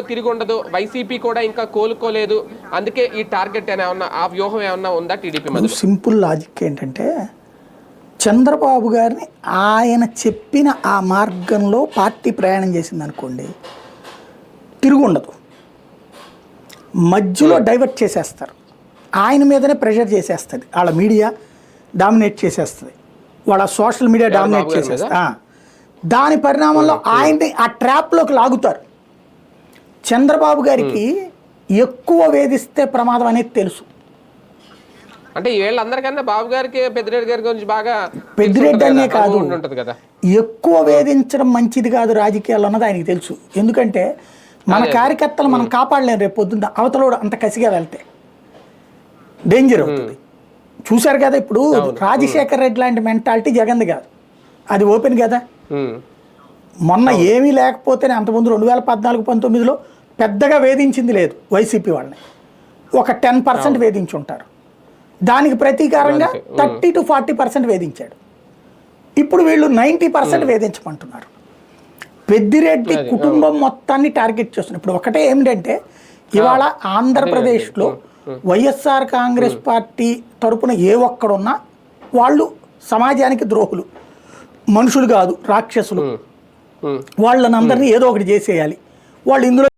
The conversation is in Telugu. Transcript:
తిరిగి ఉండదు. వైసీపీ కూడా ఇంకా కోలుకోలేదు. అందుకే ఈ టార్గెట్ ఏమన్నా ఆ వ్యూహం ఏమన్నా ఉందా టీడీపీ మధ్య సింపుల్ లాజిక్ ఏంటంటే చంద్రబాబు గారిని ఆయన చెప్పిన ఆ మార్గంలో పార్టీ ప్రయాణం చేసింది అనుకోండి తిరుగు ఉండదు. మధ్యలో డైవర్ట్ చేసేస్తారు. ఆయన మీదనే ప్రెషర్ చేసేస్తుంది. వాళ్ళ మీడియా డామినేట్ చేసేస్తుంది. వాళ్ళ సోషల్ మీడియా డామినేట్? చేసేస్తుంది. దాని పరిణామంలో ఆయన్ని ఆ ట్రాప్లోకి లాగుతారు. చంద్రబాబు గారికి ఎక్కువ వేధిస్తే ప్రమాదం అనేది తెలుసు. అంటే వీళ్ళందరికన్నా బాబు గారికి పెద్దిరెడ్డి గారి గురించి బాగా పెద్దిరెడ్డి అనే కాదు. ఎక్కువ వేధించడం మంచిది కాదు రాజకీయాలు అన్నది ఆయనకి తెలుసు. ఎందుకంటే మన కార్యకర్తలు మనం కాపాడలేం రేపు పొద్దున్న. అవతలోడు అంత కసిగా వెళ్తే డేంజర్ అవుతుంది. చూశారు కదా ఇప్పుడు రాజశేఖర్ రెడ్డి లాంటి మెంటాలిటీ జగన్ది కాదు. అది ఓపెన్ కదా. మొన్న ఏమీ లేకపోతేనే అంతకుముందు రెండు వేల పద్నాలుగు పంతొమ్మిదిలో పెద్దగా వేధించింది లేదు వైసీపీ వాళ్ళని. ఒక టెన్ పర్సెంట్ వేధించి ఉంటారు దానికి ప్రతీకారంగా. థర్టీ టు ఫార్టీ పర్సెంట్ వేధించాడు. ఇప్పుడు వీళ్ళు నైంటీ పర్సెంట్ వేధించమంటున్నారు. పెద్దిరెడ్డి కుటుంబం మొత్తాన్ని టార్గెట్ చేస్తున్నారు. ఇప్పుడు ఒకటే ఏమిటంటే ఇవాళ ఆంధ్రప్రదేశ్లో వైఎస్ఆర్ కాంగ్రెస్ పార్టీ తరపున ఏ ఒక్కడున్నా వాళ్ళు సమాజానికి ద్రోహులు. మనుషులు కాదు రాక్షసులు. Hmm. వాళ్ళని అందరినీ ఏదో ఒకటి చేసేయాలి. వాళ్ళు ఇందులో